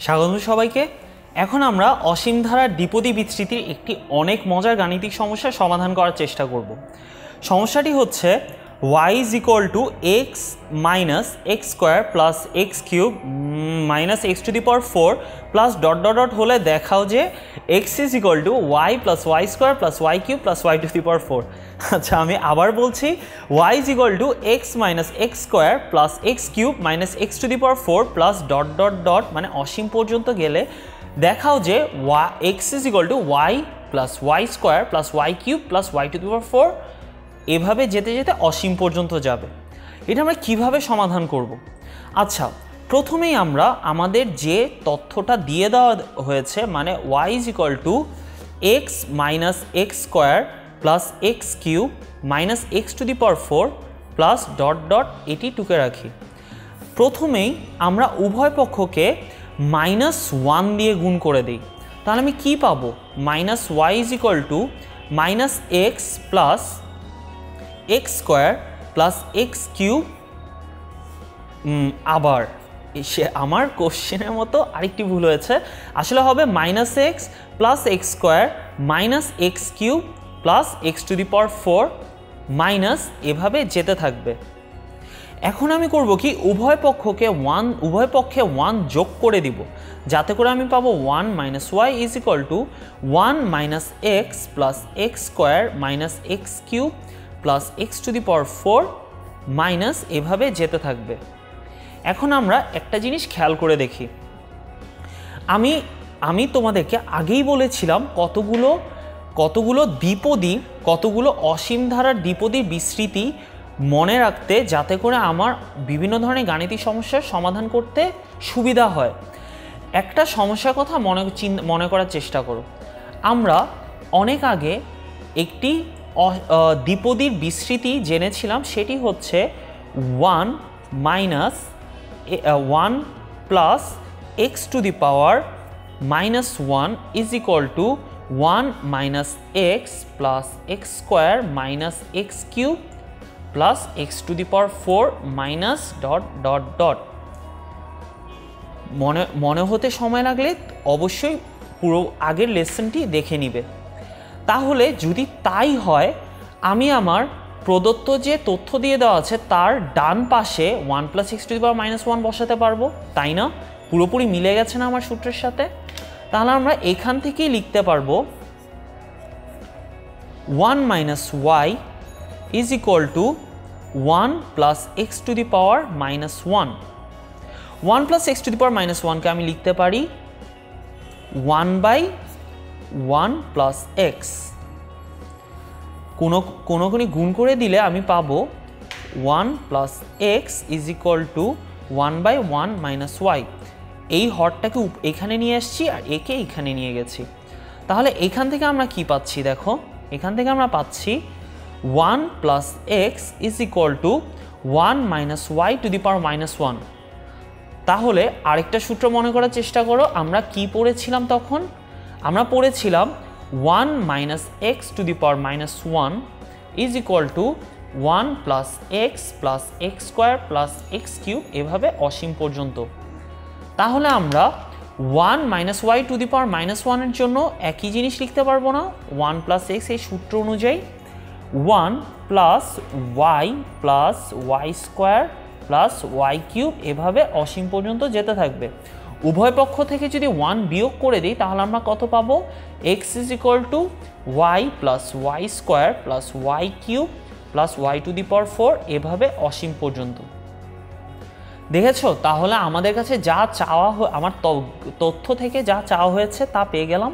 স্বাগত সবাইকে। এখন আমরা অসীম ধারার দ্বিপদী বিস্তৃতির একটি অনেক মজার গাণিতিক সমস্যার সমাধান করার চেষ্টা করব। সমস্যাটি হচ্ছে y is equal to x minus x square plus x cube minus x to the power 4 plus dot dot dot হলে দেখাও যে x is equal to y plus y square plus y cube plus y to the power 4 আচ্ছা আমি আবার বলছি y is equal to x minus x square plus x cube minus x to the power 4 plus dot dot dot মানে অসীম পর্যন্ত গেলে দেখাও যে x is equal to y plus y square plus y cube plus y to the power 4 এভাবে যেতে যেতে অসীম পর্যন্ত যাবে। এটা আমরা কীভাবে সমাধান করব? আচ্ছা প্রথমেই আমরা আমাদের যে তথ্যটা দিয়ে দেওয়া হয়েছে মানে y is equal to x minus x square plus x cube minus x to the power four plus dot dot এটি টুকে রাখি। প্রথমেই আমরা উভয় পক্ষকে মাইনাস ওয়ান দিয়ে গুণ করে দিই। তাহলে আমি কি পাবো? Minus y is equal to minus x plus x square plus x cube আবার সে আমার কোশ্চেনের মতো আরেকটি ভুল হয়েছে। আসলে হবে minus x plus x square minus x cube plus x to the power four minus এভাবে যেতে থাকবে। এখন আমি করব কি, উভয় পক্ষকে ওয়ান উভয় পক্ষে ওয়ান যোগ করে দিব। যাতে করে আমি পাবো one minus y is equal to one minus x plus x square minus x cube plus x to the power four minus এভাবে যেতে থাকবে। এখন আমরা একটা জিনিস খেয়াল করে দেখি। আমি আমি তোমাদেরকে আগেই বলেছিলাম কতগুলো কতগুলো দ্বিপদী, কতগুলো অসীম ধারার দ্বিপদী বিস্তৃতি মনে রাখতে যাতে করে আমার বিভিন্ন ধরনের গাণিতিক সমস্যার সমাধান করতে সুবিধা হয়। একটা সমস্যার কথা মনে মনে করার চেষ্টা করো। আমরা অনেক আগে একটি দ্বিপদীর বিস্তৃতি জেনেছিলাম, সেটি হচ্ছে one minus one plus x to the power minus one is equal to one minus x plus x square minus x cube plus x to the power four minus dot dot dot মনে মনে হতে সময় লাগলে অবশ্যই পুরো আগের লেসনটি দেখে নিবে। তাহলে যদি তাই হয়, আমি আমার প্রদত্ত যে তথ্য দিয়ে দেওয়া আছে তার ডান পাশে one plus six to power minus one বসাতে পারব, তাই না? পুরোপুরি মিলে গেছে না আমার সূত্রের সাথে? তাহলে আমরা এখান থেকেই লিখতে পারব one minus y is equal to one plus x to the power minus one one plus x to the power minus ওয়ানকে আমি লিখতে পারি one by one plus x. কোনো কোনো কোনো গুণ করে দিলে আমি পাবো one plus x is equal to one by one minus y. এই হরটাকে এখানে নিয়ে এসছি আর একে এখানে নিয়ে গেছি। তাহলে এখান থেকে আমরা কি পাচ্ছি দেখো? এখান থেকে আমরা পাচ্ছি one plus x is equal to one minus y to the power minus one. তাহলে আরেকটা সূত্র মনে করার চেষ্টা করো, আমরা কি পড়েছিলাম তখন? আমরা পড়েছিলাম one minus x to the power minus one is equal to one plus x plus x square plus x cube এভাবে অসীম পর্যন্ত। তাহলে আমরা one minus y to the power minus ওয়ানের জন্য একই জিনিস লিখতে পারব না। ওয়ান প্লাস এক্স এই সূত্র অনুযায়ী one plus y plus y square plus y cube এভাবে অসীম পর্যন্ত যেতে থাকবে। উভয় পক্ষ থেকে যদি ওয়ান বিয়োগ করে দিই, তাহলে আমরা কত পাবো? X is equal to y plus y square plus y cube plus y to the power four এভাবে অসীম পর্যন্ত। দেখেছ? তাহলে আমাদের কাছে যা চাওয়া আমার তথ্য থেকে যা চাওয়া হয়েছে তা পেয়ে গেলাম।